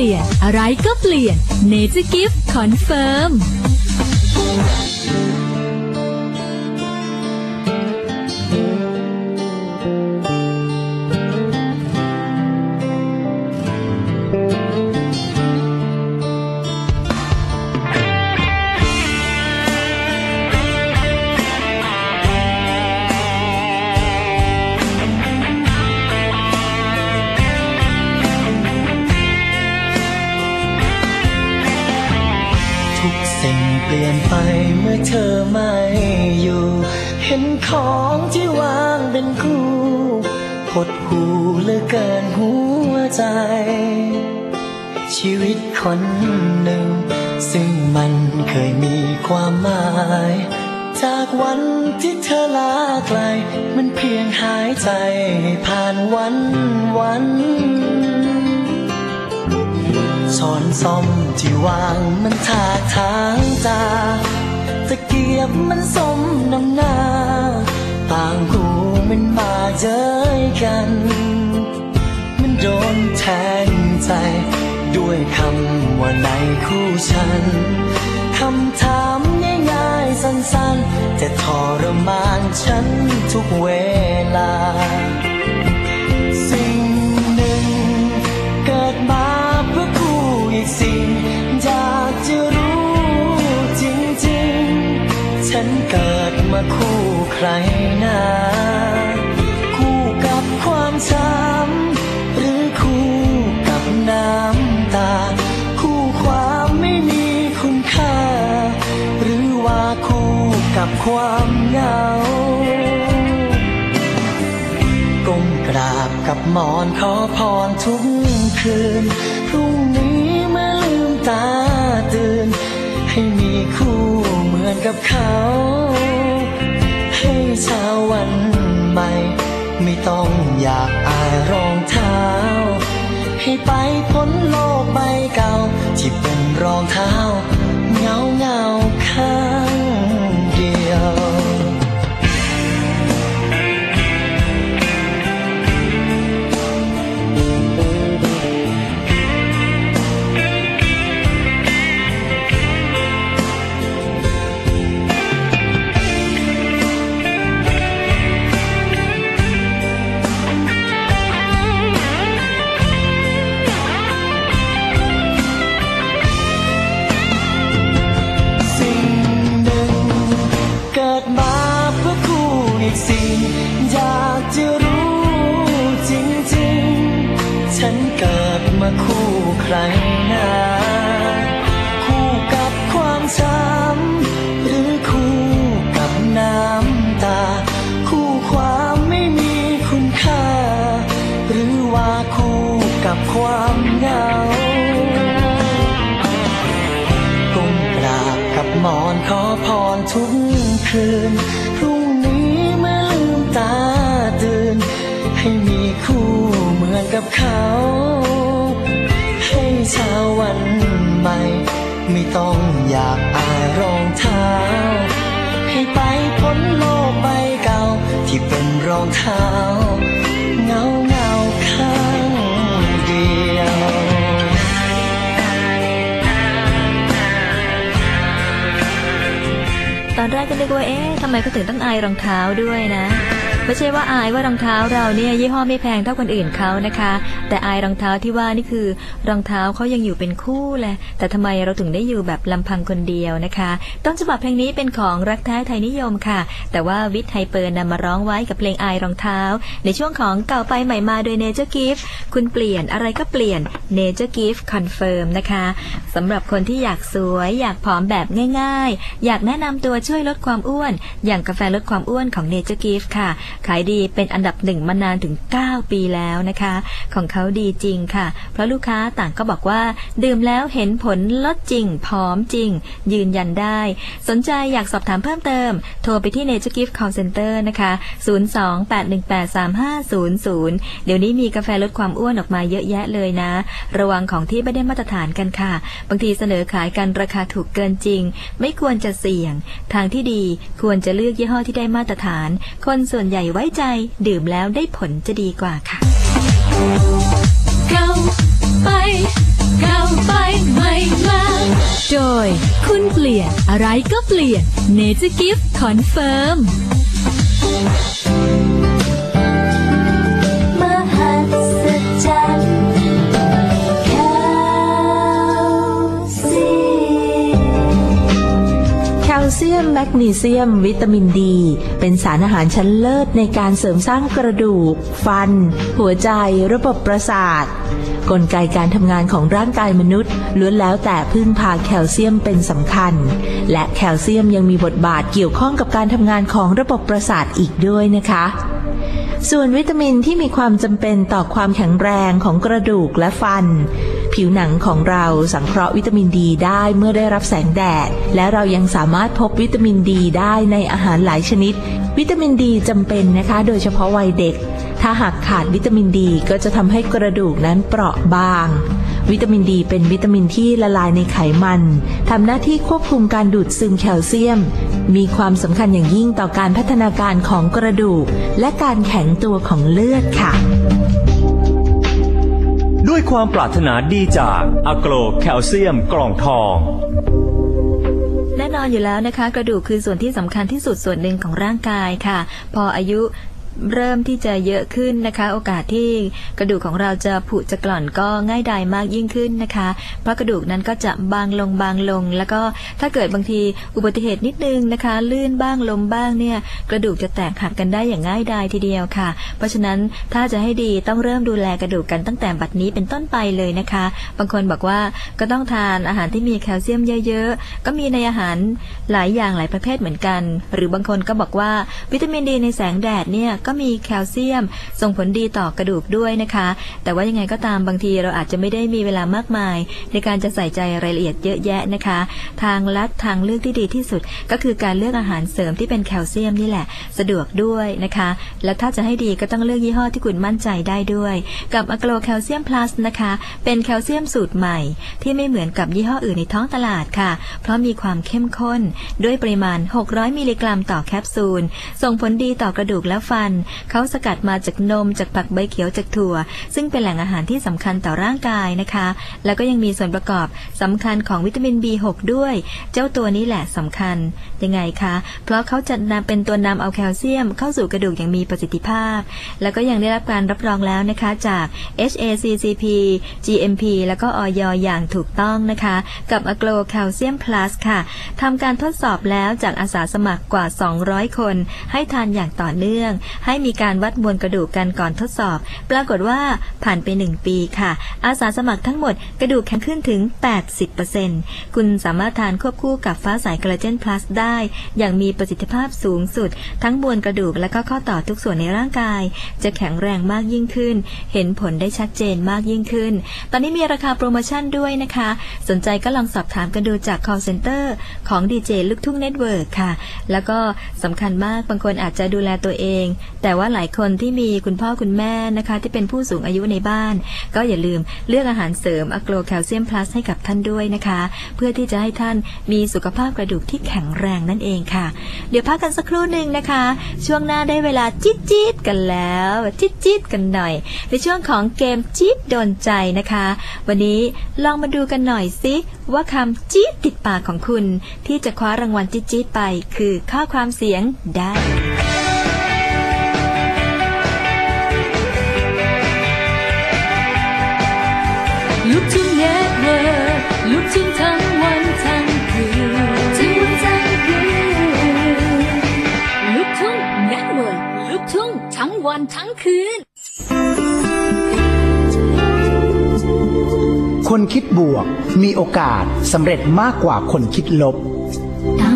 ลี่ยน อะไรก็เปลี่ยน Nature Gift Confirm ทุ อเธอไม่อยู่ เห็นของที่วางเป็นคู่หดหูเหลือเกินหัวใจ ชีวิตคนหนึ่ง ซึ่งมันเคยมีความหมายจากวันที่เธอลาไกล มันเพียงหายใจผ่านวันวันช้อนซ่อมที่วางมันถากทางตา ตะเกียบมันสมน้ำหน้า ต่างหูมันมาเจอกัน มันโดนแทงใจ ด้วยคำว่าในคู่ฉันคำถามง่ายๆสั้นๆแต่ทรมานฉันทุกเวลา สิ่งหนึ่งเกิดมาเพื่อคู่อีกสิ่ง คู่ใครนะคู่กับความช้ำหรือคู่กับน้ำตา คู่ความไม่มีคุณค่า หรือว่าคู่กับความเหงาก้มกราบกับหมอนขอพรทุกคืนพรุ่งนี้เมื่อลืมตาตื่น ให้มีคู่เหมือนกับเขา เช้าวันใหม่ ไม่ต้องอยากอายรองเท้า ให้ไปพ้นโลกใบเก่า ที่เป็นรองเท้า เงาเงาๆข้า ฉันเกิดมาคู่ใครนะคู่กับความช้ำหรือคู่กับน้ำตา คู่ความไม่มีคุณค่า หรือว่าคู่กับความเหงาก้มกราบกับหมอนขอพรทุกคืนพร กับเขา ให้เช้าวันใหม่ ไม่ต้องอยากอายรองเท้า ให้ไปพ้นโลกใบเก่า ที่เป็นรองเท้า เงาเงาข้างเดียวตอนแรกก็นึกว่า เอ๊ะ ทำไมเขาถึงต้องอายรองเท้าด้วยนะ ไม่ใช่ว่าอายว่ารองเท้าเราเนี่ยยี่ห้อไม่แพงเท่าคนอื่นเขานะคะ แต่อายรองเท้าที่ว่านี่คือรองเท้าเขายังอยู่เป็นคู่แหละแต่ทำไมเราถึงได้อยู่แบบลำพังคนเดียวนะคะ ต้นฉบับเพลงนี้เป็นของรักแท้ไทยนิยมค่ะ แต่ว่าวิทย์ไฮเปอร์นำมาร้องไว้กับเพลงอายรองเท้า ในช่วงของเก่าไปใหม่มาโดย Nature Gift คุณเปลี่ยนอะไรก็เปลี่ยน Nature Gift Confirm นะคะสำหรับคนที่อยากสวย อยากผอมแบบง่าย ๆ อยากแนะนำตัวช่วยลดความอ้วน อย่างกาแฟลดความอ้วนของ Nature Gift ค่ะขายดีเป็นอันดับหนึ่งมานานถึง 9 ปีแล้วนะคะ ของเขาดีจริงค่ะ เพราะลูกค้าต่างก็บอกว่า ดื่มแล้วเห็นผลลดจริงผอมจริง ยืนยันได้ สนใจอยากสอบถามเพิ่มเติม โทรไปที่ Nature Gift Call Center นะคะ 028183500 เดี๋ยวนี้มีกาแฟลดความอ้วนออกมาเยอะแยะเลยนะ ระวังของที่ไม่ได้มาตรฐานกันค่ะ บางทีเสนอขายกันราคาถูกเกินจริง ไม่ควรจะเสี่ยง ทางที่ดีควรจะเลือกยี่ห้อที่ได้มาตรฐาน คนส่วนใหญ่ไว้ใจดื่มแล้วได้ผลจะดีกว่าค่ะก้าไปก้าไปไม่ลาโดย คุณเปลี่ยนอะไรก็เปลี่ยนเนเจอร์กิฟต์คอนเฟิร์มมหัศจรรย์ ลเซียม แมกนีเซียม วิตามินดี เป็นสารอาหารชั้นเลิศในการเสริมสร้างกระดูก ฟัน หัวใจ ระบบประสาท กลไกการทำงานของร่างกายมนุษย์ล้วนแล้วแต่พึ่งพาแคลเซียมเป็นสำคัญ และแคลเซียมยังมีบทบาทเกี่ยวข้องกับการทำงานของระบบประสาทอีกด้วยนะคะส่วนวิตามินที่มีความจำเป็นต่อความแข็งแรงของกระดูกและฟัน ผิวหนังของเราสังเคราะห์วิตามินดีได้เมื่อได้รับแสงแดด และเรายังสามารถพบวิตามินดีได้ในอาหารหลายชนิด วิตามินดีจำเป็นนะคะ โดยเฉพาะวัยเด็ก ถ้าหากขาดวิตามินดีก็จะทำให้กระดูกนั้นเปราะบางวิตามินดีเป็นวิตามินที่ละลายในไขมันทำหน้าที่ควบคุมการดูดซึมแคลเซียม มีความสำคัญอย่างยิ่งต่อการพัฒนาการของกระดูก และการแข็งตัวของเลือดค่ะ ความปรารถนาดีจากอะโกรแคลเซียมกล่องทอง แน่นอนอยู่แล้วนะคะ กระดูกคือส่วนที่สำคัญที่สุดส่วนหนึ่งของร่างกายค่ะ พออายุ เริ่มที่จะเยอะขึ้นนะคะ โอกาสที่กระดูกของเราจะผุจะกร่อนก็ง่ายดายมากยิ่งขึ้นนะคะ เพราะกระดูกนั้นก็จะบางลงบางลง แล้วก็ถ้าเกิดบางทีอุบัติเหตุนิดนึงนะคะ ลื่นบ้างลมบ้างเนี่ย กระดูกจะแตกหักกันได้อย่างง่ายดายทีเดียวค่ะ เพราะฉะนั้นถ้าจะให้ดีต้องเริ่มดูแลกระดูกกันตั้งแต่บัดนี้เป็นต้นไปเลยนะคะ บางคนบอกว่าก็ต้องทานอาหารที่มีแคลเซียมเยอะๆก็มีในอาหารหลายอย่างหลายประเภทเหมือนกัน หรือบางคนก็บอกว่าวิตามินดีในแสงแดดเนี่ยก็มีแคลเซียม ส่งผลดีต่อกระดูกด้วยนะคะ แต่ว่ายังไงก็ตามบางทีเราอาจจะไม่ได้มีเวลามากมาย ในการจะใส่ใจรายละเอียดเยอะแยะนะคะ ทางลัดทางเลือกที่ดีที่สุด ก็คือการเลือกอาหารเสริมที่เป็นแคลเซียมนี่แหละ สะดวกด้วยนะคะ แล้วถ้าจะให้ดีก็ต้องเลือกยี่ห้อที่คุณมั่นใจได้ด้วย กับอะโกลแคลเซียมพลัสนะคะ เป็นแคลเซียมสูตรใหม่ ที่ไม่เหมือนกับยี่ห้ออื่นในท้องตลาดค่ะ เพราะมีความเข้มข้น ด้วยปริมาณ 600 มิลลิกรัมต่อแคปซูล ส่งผลดีต่อกระดูกและฟันเขาสกัดมาจากนม จากผักใบเขียวจากถั่ว ซึ่งเป็นแหล่งอาหารที่สำคัญต่อร่างกายนะคะ แล้วก็ยังมีส่วนประกอบสำคัญของวิตามิน B6 ด้วย เจ้าตัวนี้แหละสำคัญยังไงคะ เพราะเขาจะนำเป็นตัวนำเอาแคลเซียม เข้าสู่กระดูกอย่างมีประสิทธิภาพ แล้วก็ยังได้รับการรับรองแล้วนะคะจาก HACCP GMP แล้วก็ออยอย่างถูกต้องนะคะ กับ Aglo Calcium Plus ค่ะทำการทดสอบแล้วจากอาสาสมัครกว่า 200 คน ให้ทานอย่างต่อเนื่องให้มีการวัดมวลกระดูกกันก่อนทดสอบ ปรากฏว่าผ่านไป 1 ปีค่ะ อาสาสมัครทั้งหมดกระดูกแข็งขึ้นถึง 80%คุณสามารถทานควบคู่กับฟ้าสายคอลลาเจน plus ได้ อย่างมีประสิทธิภาพสูงสุด ทั้งมวลกระดูกและก็ข้อต่อทุกส่วนในร่างกาย จะแข็งแรงมากยิ่งขึ้น เห็นผลได้ชัดเจนมากยิ่งขึ้น ตอนนี้มีราคาโปรโมชั่นด้วยนะคะ สนใจก็ลองสอบถามกันดูจาก call center ของ DJ ลูกทุ่งเน็ตเวิร์กค่ะ แล้วก็สำคัญมากบางคนอาจจะดูแลตัวเองแต่ว่าหลายคนที่มีคุณพ่อคุณแม่นะคะ ที่เป็นผู้สูงอายุในบ้าน ก็อย่าลืมเลือกอาหารเสริมอะโกลแคลเซียมพลัสให้กับท่านด้วยนะคะ เพื่อที่จะให้ท่านมีสุขภาพกระดูกที่แข็งแรงนั่นเองค่ะ เดี๋ยวพักกันสักครู่หนึ่งนะคะ ช่วงหน้าได้เวลาจิ๊ดจิ๊ดกันแล้วจิ๊ดจิ๊ดกันหน่อย ในช่วงของเกมจิ๊ดโดนใจนะคะ วันนี้ลองมาดูกันหน่อยสิว่าคำจิ๊ดติดปากของคุณ ที่จะคว้ารางวัลจิ๊ดจิ๊ดไป คือข้อความเสียงได้ ทั้งวันทั้งคืน คนคิดบวกมีโอกาสสำเร็จมากกว่าคนคิดลบตาม